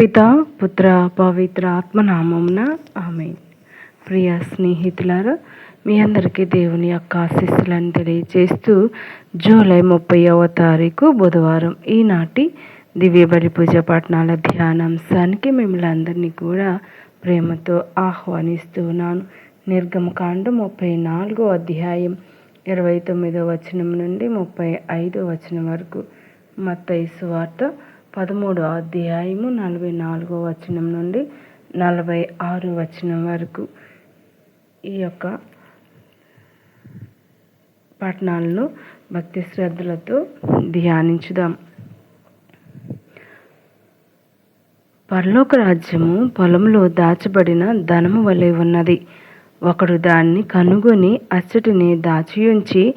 పిత పుత్ర పవిత్ర ఆత్మనామమున ఆమె ప్రియ స్నేహితులారా మీ అందరికీ దేవుని యొక్క ఆశీస్సులను తెలియజేస్తూ జూలై ముప్పైవ తారీఖు బుధవారం ఈనాటి దివ్య బలి పూజ పట్టణాల ధ్యానాంశానికి మిమ్మల్ని అందరినీ కూడా ప్రేమతో ఆహ్వానిస్తున్నాను నిర్గమకాండం ముప్పై నాలుగో అధ్యాయం ఇరవై తొమ్మిదో వచనం నుండి ముప్పై ఐదో వచనం వరకు మత్తైసు వార్త పదమూడో అధ్యాయము నలభై నాలుగో వచనం నుండి నలభై ఆరు వచనం వరకు ఈ యొక్క పట్టణాలను భక్తి శ్రద్ధలతో ధ్యానించుదాం. పరలోక రాజ్యము పొలంలో దాచబడిన ధనము వలె ఉన్నది. ఒకడు దాన్ని కనుగొని అచ్చటిని దాచియుంచి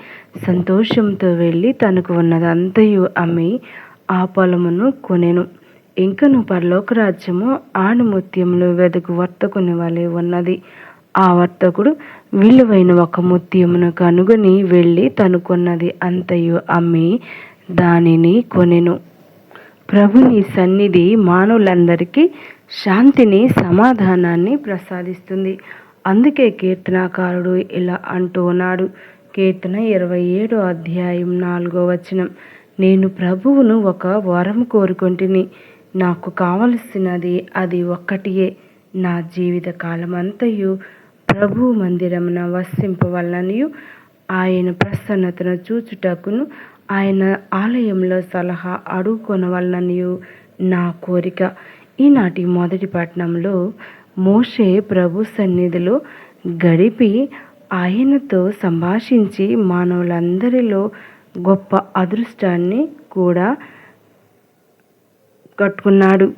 సంతోషంతో వెళ్ళి తనకు ఉన్నదంతయు అమ్మి ఆ పొలమును కొనెను. ఇంకను పరలోక రాజ్యము ఆణిముత్యములు వెదకు వర్తకుని వలె ఉన్నది. ఆ వర్తకుడు విలువైన ఒక ముత్యమును కనుగొని వెళ్ళి తనుకున్నది అంతయు అమ్మి దానిని కొనెను. ప్రభుని సన్నిధి మానవులందరికీ శాంతిని సమాధానాన్ని ప్రసాదిస్తుంది. అందుకే కీర్తనాకారుడు ఇలా అంటూ ఉన్నాడు. కీర్తన ఇరవై ఏడో అధ్యాయం నాలుగో వచనం. నేను ప్రభువును ఒక వరం కోరుకుంటుని. నాకు కావలసినది అది ఒక్కటియే. నా జీవిత కాలమంతయు ప్రభు మందిరమున వసింపవలనయు ఆయన ప్రసన్నతను చూచుటకును ఆయన ఆలయంలో సలహా అడుగుకొనవలనయు నా కోరిక. ఈనాటి మొదటి పట్టణంలో మోషే ప్రభు సన్నిధిలో గడిపి ఆయనతో సంభాషించి మానవులందరిలో గొప్ప అదృష్టాన్ని కూడా కట్టుకున్నాడు.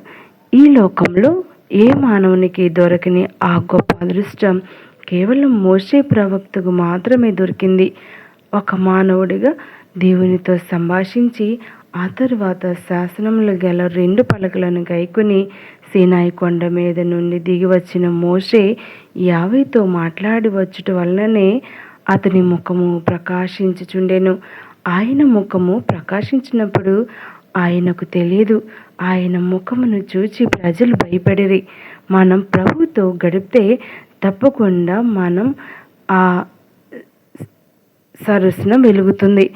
ఈ లోకంలో ఏ మానవునికి దొరకని ఆ గొప్ప అదృష్టం? కేవలం మోసే ప్రవక్తకు మాత్రమే దొరికింది. ఒక మానవుడిగా దేవునితో సంభాషించి ఆ తరువాత శాసనములు గల రెండు పలకలను గైకుని సీనాయి కొండ మీద నుండి దిగి వచ్చిన మోషే యావైతో మాట్లాడి వచ్చుట వల్లనే అతని ముఖము ప్రకాశించుచుండెను. ఆయన ముఖము ప్రకాశించినప్పుడు ఆయనకు తెలియదు. ఆయన ముఖమును చూచి ప్రజలు భయపడిరి. మనం ప్రభుతో గడిపితే తప్పకుండా మనం ఆ సరస్సున వెలుగుతుంది.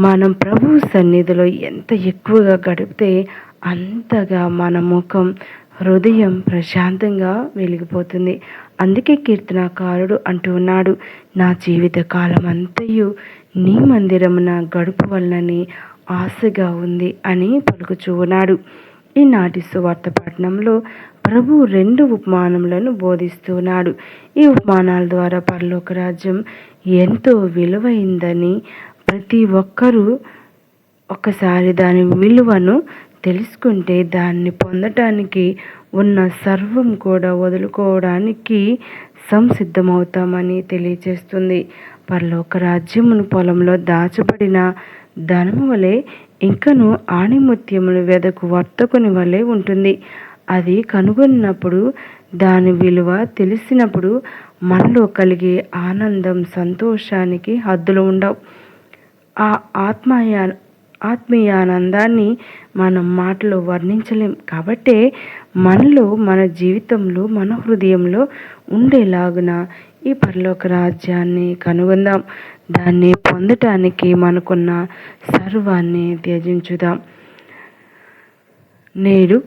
మనం ప్రభు సన్నిధిలో ఎంత ఎక్కువగా గడిపితే అంతగా మన ముఖం హృదయం ప్రశాంతంగా వెలిగిపోతుంది. అందుకే కీర్తనాకారుడు అంటూ ఉన్నాడు నా జీవిత కాలం అంతయు నీ మందిరమున గడుపు వలనని ఆశగా ఉంది అని పలుకుచూ ఉన్నాడు. ఈనాటి సువార్త పట్టణంలో ప్రభు రెండు ఉపమానములను బోధిస్తున్నాడు ఈ ఉపమానాల ద్వారా పరలోక రాజ్యం ఎంతో విలువైందని ప్రతి ఒక్కరూ ఒకసారి దాని విలువను తెలుసుకుంటే దాన్ని పొందటానికి ఉన్న సర్వం కూడా వదులుకోవడానికి సంసిద్ధమవుతామని తెలియచేస్తుంది. పరలోక రాజ్యమును పొలంలో దాచబడిన ధనము వలె ఇంకను ఆణిముత్యమును వెదకు వర్తకుని వలె ఉంటుంది. అది కనుగొన్నప్పుడు దాని విలువ తెలిసినప్పుడు మనలో కలిగే ఆనందం సంతోషానికి హద్దులు ఉండవు. ఆ ఆత్మయా ఆత్మీయానందాన్ని మనం మాటలో వర్ణించలేం. కాబట్టే మనలో మన జీవితంలో మన హృదయంలో ఉండేలాగున ఈ పరలోక రాజ్యాన్ని కనుగొందాం. దాన్ని పొందటానికి మనకున్న సర్వాన్ని త్యజించుదాం. నేడు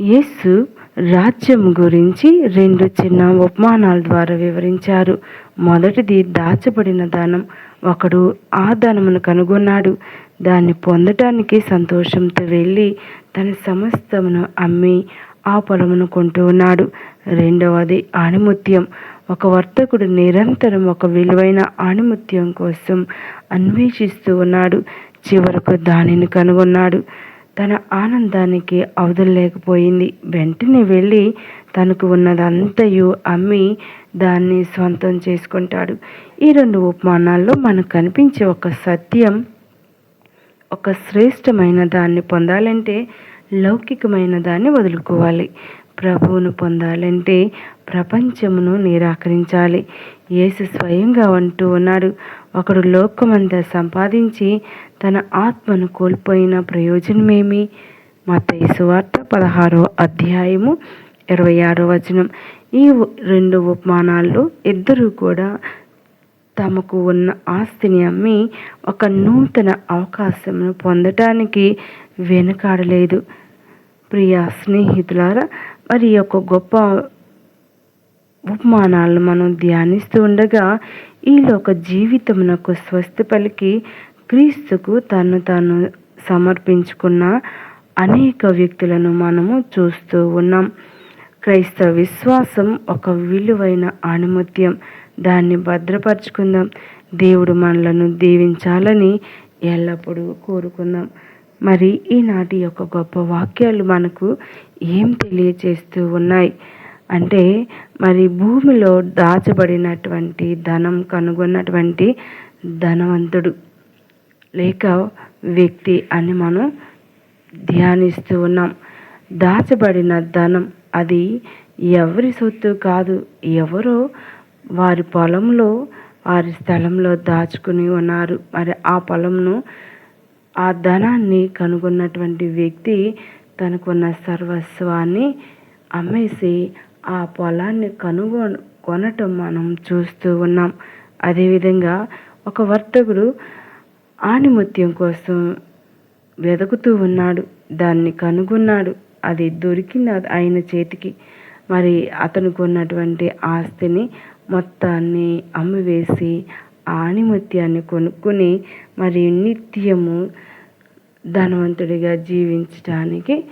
యేసు రాజ్యం గురించి రెండు చిన్న ఉపమానాల ద్వారా వివరించారు. మొదటిది దాచబడిన ధనం ఒకడు ఆ ధనమును కనుగొన్నాడు. దాన్ని పొందటానికి సంతోషంతో వెళ్ళి తన సమస్తమును అమ్మి ఆ పొలమును కొంటూ ఉన్నాడు. రెండవది ఆణిముత్యం. ఒక వర్తకుడు నిరంతరం ఒక విలువైన ఆణిముత్యం కోసం అన్వేషిస్తూ ఉన్నాడు. చివరకు దానిని కనుగొన్నాడు. తన ఆనందానికి అవదలేకపోయింది వెంటనే వెళ్ళి తనకు ఉన్నదంతయు అమ్మి దాన్ని సొంతం చేసుకుంటాడు. ఈ రెండు ఉపమానాల్లో మనకు కనిపించే ఒక సత్యం ఒక శ్రేష్టమైన దాన్ని పొందాలంటే లౌకికమైన దాన్ని వదులుకోవాలి. ప్రభువును పొందాలంటే ప్రపంచమును నిరాకరించాలి. యేసు స్వయంగా అంటూ ఉన్నాడు ఒకడు లోకమంతా సంపాదించి తన ఆత్మను కోల్పోయిన ప్రయోజనమేమి? మత్తయి సువార్త పదహారో అధ్యాయము ఇరవై ఆరో వచనం. ఈ రెండు ఉపమానాల్లో ఇద్దరు కూడా తమకు ఉన్న ఆస్తిని అమ్మి ఒక నూతన అవకాశంను పొందటానికి వెనుకాడలేదు. ప్రియా స్నేహితులారా మరి ఒక గొప్ప ఉపమానాలను మనం ధ్యానిస్తూ ఉండగా ఈలోక జీవితమునకు స్వస్తి పలికి క్రీస్తుకు తను తాను సమర్పించుకున్న అనేక వ్యక్తులను మనము చూస్తూ ఉన్నాం. క్రైస్తవ విశ్వాసం ఒక విలువైన ఆనుమత్యం దాన్ని భద్రపరుచుకుందాం. దేవుడు మనలను దీవించాలని ఎల్లప్పుడూ కోరుకుందాం. మరి ఈనాటి యొక్క గొప్ప వాక్యాలు మనకు ఏం తెలియచేస్తూ ఉన్నాయి? అంటే మరి భూమిలో దాచబడినటువంటి ధనం కనుగొన్నటువంటి ధనవంతుడు లేక వ్యక్తి అని మనం ధ్యానిస్తూ ఉన్నాం. దాచబడిన ధనం అది ఎవరి సొత్తు కాదు. ఎవరో వారి పొలంలో వారి స్థలంలో దాచుకుని ఉన్నారు. మరి ఆ పొలంను ఆ ధనాన్ని కనుగొన్నటువంటి వ్యక్తి తనకున్న సర్వస్వాన్ని అమ్మేసి ఆ పొలాన్ని కనుగొ కొనటం మనం చూస్తూ ఉన్నాం. అదేవిధంగా ఒక వర్తకుడు ఆణిముత్యం కోసం వెతుకుతూ ఉన్నాడు. దాన్ని కనుగొన్నాడు. అది దొరికింది ఆయన చేతికి. మరి అతనికి ఉన్నటువంటి ఆస్తిని మొత్తాన్ని అమ్మివేసి ఆణిముత్యాన్ని కొనుక్కొని మరి నిత్యము ధనవంతుడిగా జీవించడానికి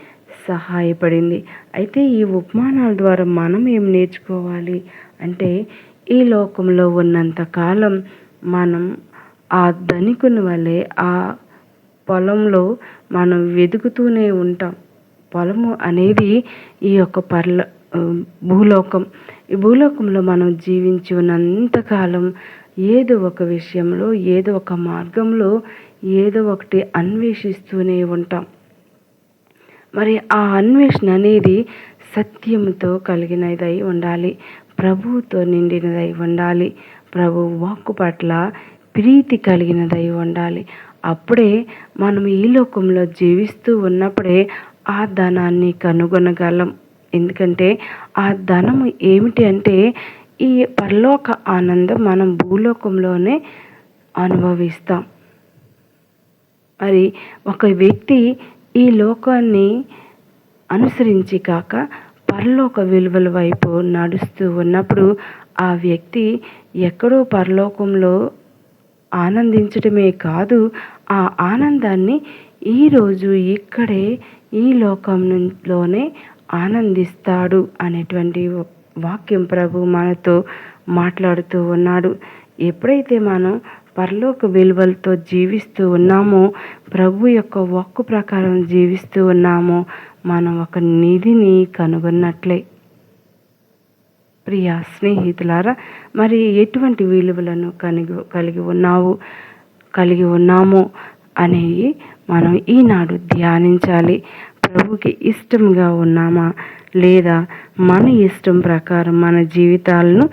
సహాయపడింది. అయితే ఈ ఉపమానాల ద్వారా మనం ఏం నేర్చుకోవాలి? అంటే ఈ లోకంలో ఉన్నంత కాలం మనం ఆ ధనికుని వలె ఆ పొలంలో మనం వెతుకుతూనే ఉంటాం. పొలము అనేది ఈ యొక్క పర్ల భూలోకం. ఈ భూలోకంలో మనం జీవించి ఉన్నంతకాలం ఏదో ఒక విషయంలో ఏదో ఒక మార్గంలో ఏదో ఒకటి అన్వేషిస్తూనే ఉంటాం. మరి ఆ అన్వేషణ అనేది సత్యంతో కలిగినదై ఉండాలి. ప్రభువుతో నిండినదై ఉండాలి. ప్రభు వాక్కు పట్ల ప్రీతి కలిగినదై ఉండాలి. అప్పుడే మనం ఈ లోకంలో జీవిస్తూ ఉన్నప్పుడే ఆ ధనాన్ని కనుగొనగలం. ఎందుకంటే ఆ ధనము ఏమిటి అంటే ఈ పరలోక ఆనందం మనం భూలోకంలోనే అనుభవిస్తాం. మరి ఒక వ్యక్తి ఈ లోకాన్ని అనుసరించి కాక పరలోక విలువల వైపు నడుస్తూ ఉన్నప్పుడు ఆ వ్యక్తి ఎక్కడో పరలోకంలో ఆనందించడమే కాదు ఆ ఆనందాన్ని ఈరోజు ఇక్కడే ఈ లోకంలోనే ఆనందిస్తాడు అనేటువంటి వాక్యం ప్రభు మనతో మాట్లాడుతూ ఉన్నాడు. ఎప్పుడైతే మనం పరలోక విలువలతో జీవిస్తూ ఉన్నామో ప్రభు యొక్క వాక్కు ప్రకారం జీవిస్తూ ఉన్నామో మనం ఒక నిధిని కనుగొన్నట్లే. ప్రియ స్నేహితులారా మరి ఎటువంటి విలువలను కలిగి కలిగి ఉన్నావు కలిగి ఉన్నాము అనేవి మనం ఈనాడు ధ్యానించాలి. ప్రభుకి ఇష్టంగా ఉన్నామా? లేదా మన ఇష్టం ప్రకారం మన జీవితాలను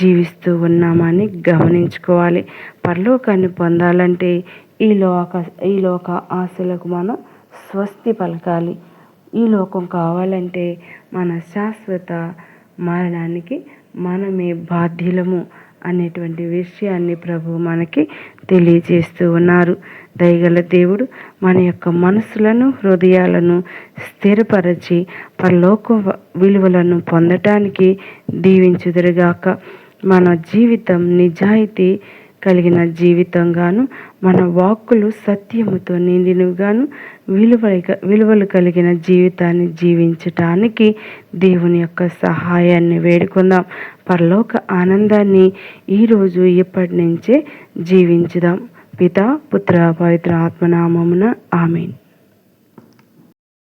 జీవిస్తూ ఉన్నామని గమనించుకోవాలి. పరలోకాన్ని పొందాలంటే ఈ లోక ఈ లోక ఆశలకు మనం స్వస్తి పలకాలి. ఈ లోకం కావాలంటే మన శాశ్వత మరణానికి మనమే బాధ్యులము. అనేటువంటి విషయాన్ని ప్రభు మనకి తెలియజేస్తూ ఉన్నారు. దయగల దేవుడు మన యొక్క మనసులను హృదయాలను స్థిరపరచి పరలోక విలువలను పొందటానికి దీవించుదురుగాక. మన జీవితం నిజాయితీ కలిగిన జీవితంగాను మన వాక్కులు సత్యముతో నిండినగాను విలువ విలువలు కలిగిన జీవితాన్ని జీవించటానికి దేవుని యొక్క సహాయాన్ని వేడుకుందాం. పరలోక ఆనందాన్ని ఈరోజు ఇప్పటి నుంచే జీవించుదాం. పిత పుత్ర పవిత్ర ఆత్మనామమున ఆమెన్.